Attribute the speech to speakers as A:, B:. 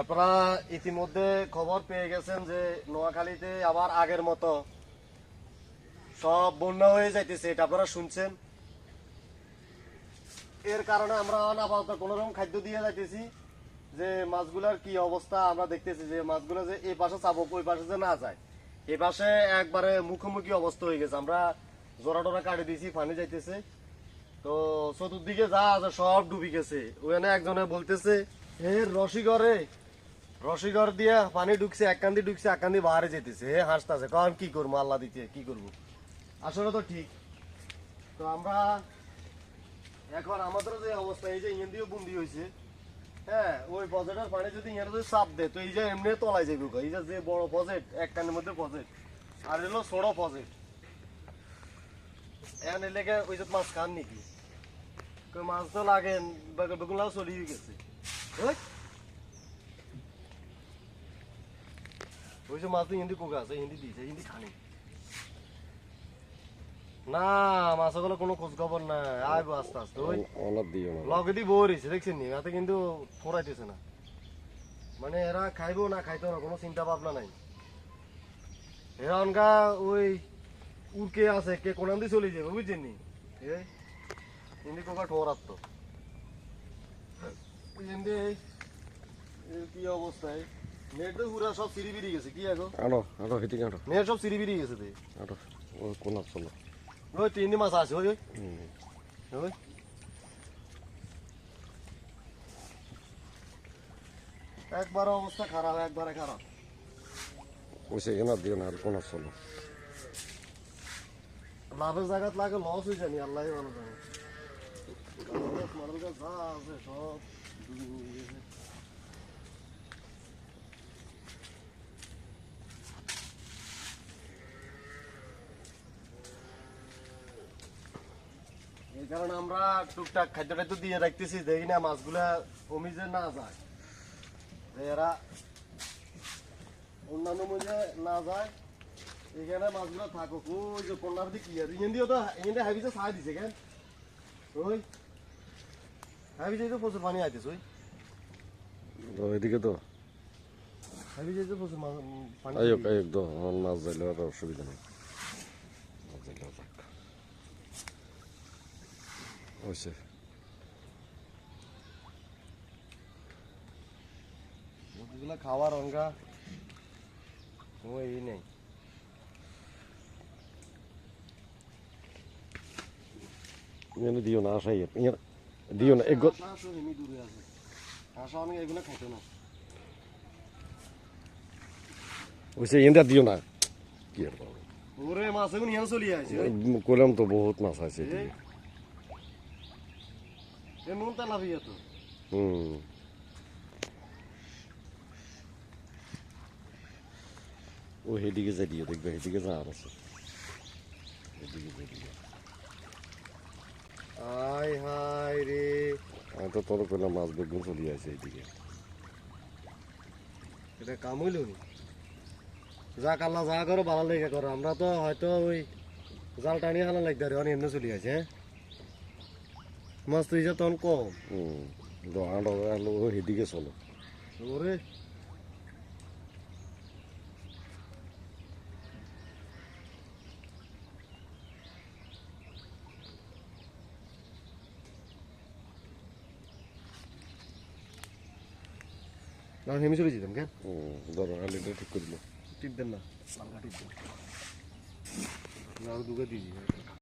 A: আপনারা ইতিমধ্যে খবর পেয়ে গেছেন যে নোয়াখালীতে আবার আগের মতো সব বন্যা হয়ে যাইতেছে, এটা আপনারা শুনছেন। এর কারণে আমরা আপাতত কোনো রকম খাদ্য দিয়ে যাইতেছি যে মাছগুলার কি অবস্থা, আমরা দেখতেছি যে মাছগুলো যে এই পাশে চাবক, ওই পাশে যে না যায় এই পাশে একবারে মুখোমুখি অবস্থা হয়ে গেছে। আমরা জোড়া টোরা কাটে দিয়েছি, পানি যাইতেছে। তো চতুর্দিকে যা আছে সব ডুবি গেছে। ওখানে একজনে বলতেছে, হে রসিগরে রসিগর দিয়ে পানি ঢুকছে, এক কান্দি ঢুকছে, এক কান্দি বাইরে যেতেছে হে, হাসতেছে কারণ কি করব, আল্লাহ দিতে, কি করব? আসলে তো ঠিক। তো আমরা এখন আমাদের যে অবস্থা, এই যে ইঞ্জিন দিয়ে বন্দি হয়েছে হ্যাঁ ওই পজেটের পানি যদি ইঞ্জিন যদি চাপ দেয়, তো এই যে এমনি তলায় যাবে এই যে যে বড় পজেট এক কানের মধ্যে পজেট আর এলো ছোট পজেট এখন ওই যে মাছ খান নাকি? মাছ তো লাগে বেগুন লাউ চলি গেছে। ওই। যে মাছ তো হিন্দি কোকা আছে হিন্দি দিয়েছে হিন্দি খানি। না মাছগুলো কোনো খোঁজ খবর নাই। আইবো আস্তে আস্তে ওই।
B: না।
A: লগে দিয়ে বইছে দেখছেন নি? হাতে কিন্তু ফোরাইতেছে না। মানে এরা খাইবো না খাইতো না কোনো চিন্তা ভাবনা নাই। এরা অনকা ওই উড়কে আছে কে কোনান দিয়ে চলে যাবে বুঝছেন নি? এই ইন্দি কোকা ঠোরাত তো কি অবস্থায় নেট তো পুরা সব সিঁড়ি বিড়ি গেছে কি এখন
B: আনো আনো হেঁটিকে আনো
A: নেট সব সিঁড়ি বিড়ি গেছে তো।
B: আনো ও কোন চলো।
A: ওই তিনটি মাছ আছে ওই ওই একবার অবস্থা খারাপ একবারে খারাপ
B: ওই দিও না আর কোন চলো।
A: লাভের জায়গাত লাগে লস হয়ে জানি আল্লাহ ভালো জানে। এই কারণে আমরা টুকটাক খাদ্য টাদ্য দিয়ে রাখতেছি, দেখি না মাছগুলা যে না যায়। এরা অন্যান্য মধ্যে না যায়। এখানে মাছগুলো থাকুক। ওই যে কন্যার দিকে কি আছে ইন্ডিও তো ইন্ডিয়া হাইবিতে সাহায দিছে কেন? ওই হাইবিতে তো প্রচুর পানি আইতেছে ওই।
B: এদিকে তো।
A: হাইবিতে তো প্রচুর পানি
B: তো মাছ যাইলে আর অসুবিধা নেই। মাছ যাইলে যাক। হয়েছে
A: খাওয়ার অঙ্গা ওই এই নেই।
B: এখানে দিও না আসাই ইয়ার দিও না এগো
A: আশা তো এমনি দূরে আছে আশা অনেক এগুলো খাইতো না
B: ওইসে এনে দিও না কি আর?
A: ওরে মাছ এখন ইয়ান চলি আছে
B: কইলাম তো বহুত মাছ আছে।
A: এ নুন তা লাভিয়ে তো
B: হুম ও হেদিকে যাই দিও দেখবে হেদিকে যা আর আছে হেদিকে যাই দিও
A: রে।
B: আমি তো তোর কইলাম মাছ বেগুন চলি আছে এইদিকে।
A: এটা কাম হইল নি? যা করো ভালো লেগে করো। আমরা তো হয়তো ওই জাল টানিয়ে হানা লাগতে পারি অনেক এমনি চলি আছে হ্যাঁ? মাছ তো হিসাব তখন কম।
B: হুম আলো আলো চলো।
A: ওরে না হেমি চলে যেতাম কেন?
B: ধরো আলিটা ঠিক করে দিলো।
A: টিপ দেন না। টিপ দেন। না আরও দুগে দিয়ে